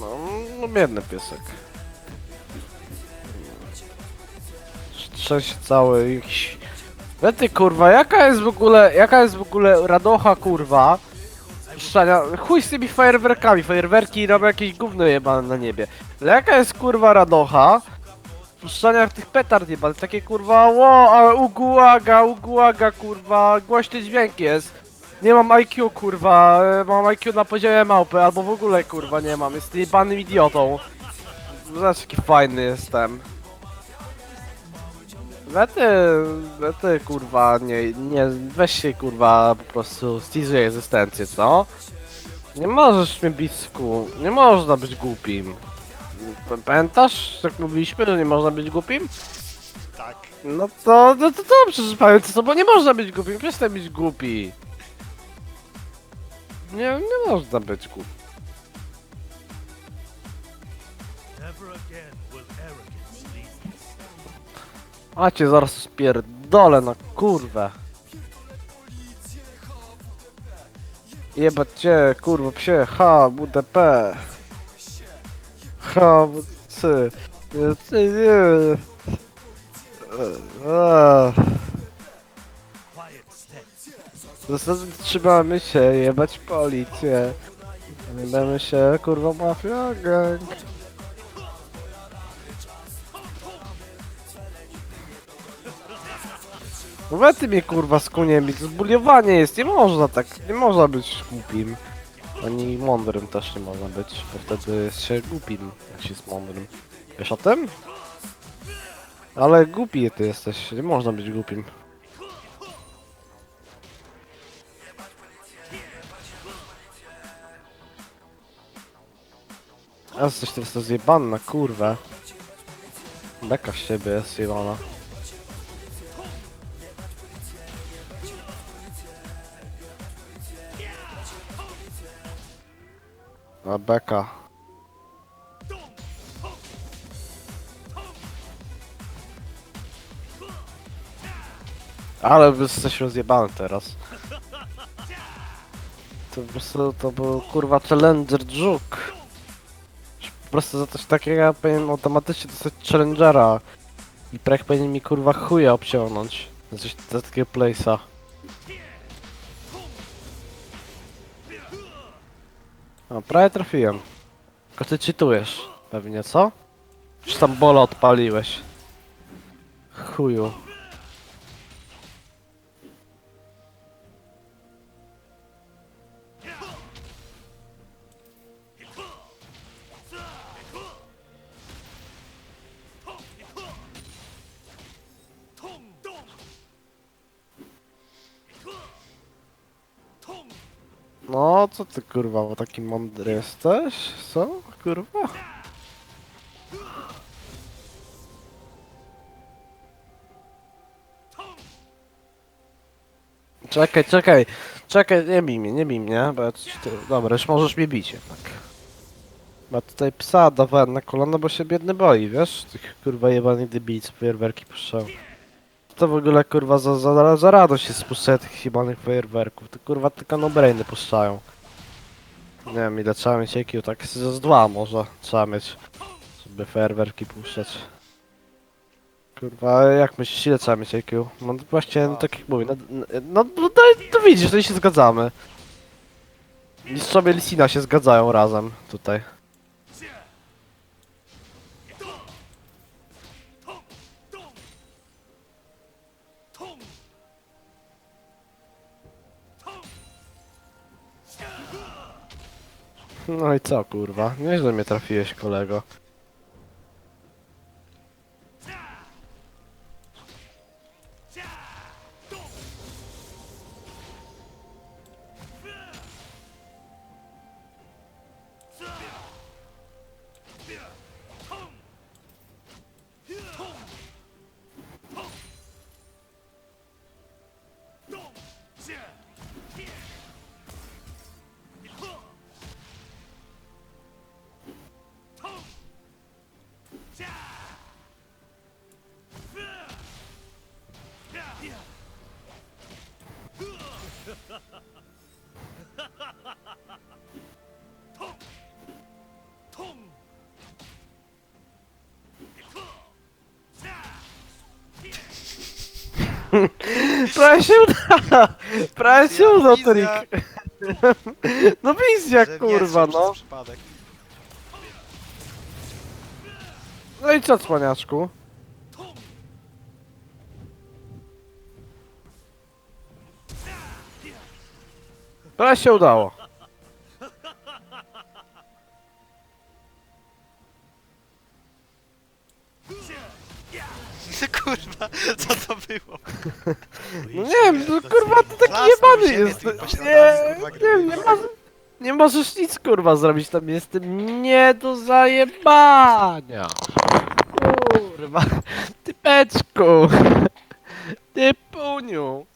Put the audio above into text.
No, no biedny piesek. Trzęsie cały jakiś... Ale ty kurwa, jaka jest w ogóle, jaka jest w ogóle radocha kurwa? Szczania, chuj z tymi fajerwerkami, fajerwerki robią jakieś gówno jebane na niebie. Ale jaka jest kurwa radocha? Puszczania tych petard jebane, takie kurwa, ło, a uguaga, uguaga kurwa, głośny dźwięk jest. Nie mam IQ kurwa, e, mam IQ na poziomie małpy, albo w ogóle kurwa nie mam, jestem jebanym idiotą. Zobacz jaki fajny jestem. Wety, wety kurwa, nie, nie, weź się kurwa po prostu stizuj egzystencję, co? Nie możesz mnie bić w kół, nie można być głupim. P- Pamiętasz, jak mówiliśmy, że nie można być głupim? Tak. No to, no to dobrze, że pamiętasz, co, bo nie można być głupim, przestań być głupi. Nie, nie można być us. A cię zaraz spierdolę na kurwę. Jebać cię, kurwa psie, H, WDP. H. Nie, nie, nie. Eee. Quiet steps. Zatrzymamy się, jebać policję. Zajmiemy się, kurwa, mafia gang. No ty mnie kurwa bić, zbuliowanie jest, nie można tak, nie można być głupim. Ani mądrym też nie można być, bo wtedy jest się głupim, jak się jest mądrym. Wiesz o tym? Ale głupi ty jesteś, nie można być głupim. A jesteś teraz to zjebana, na kurwę. Beka z siebie jest zjebana. A beka. Ale jesteś rozjebany teraz. To po prostu to był kurwa challenger dżuk. Po prostu za coś takiego ja powinien automatycznie dostać challengera. I prech powinien mi kurwa chuja obciągnąć. Za coś za takiego place'a. No, prawie trafiłem. Tylko ty czytujesz. Pewnie, co? Czy tam bola odpaliłeś? Chuju. No, co ty kurwa, bo taki mądry jesteś? Co? Kurwa? Czekaj, czekaj, czekaj, nie bij mnie, nie bij mnie, bo ja dobra, już możesz mnie bić jednak. Bo tutaj psa dawałem na kolano, bo się biedny boi, wiesz? Tych kurwa jebanych debili, co fajerwerki puszczał. To w ogóle kurwa za, za, za radość się spuszczają tych jebanych fajerwerków, to kurwa tylko no-brainy puszczają. Nie wiem ile trzeba mieć IQ, tak z dwa może trzeba mieć, żeby fajerwerki puszczać. Kurwa, jak myślisz, ile trzeba mieć IQ? No właśnie, no, tak jak mówię, no, no, no to, to widzisz, to się zgadzamy. Mistrzowie Lisina się zgadzają razem tutaj. No i co kurwa, nieźle mnie trafiłeś kolego. Prawie się udało! Prawie się udało, Trik! No wizja, kurwa, no! Przypadek. No i co, cwaniaczku? Prawie się udało. Kurwa, co to było? No nie wiem, no, kurwa, ty taki jebany jest. Nie, nie, nie, ma, nie możesz nic, kurwa, zrobić, tam jestem nie do zajebania. Kurwa, ty peczku, ty puniu.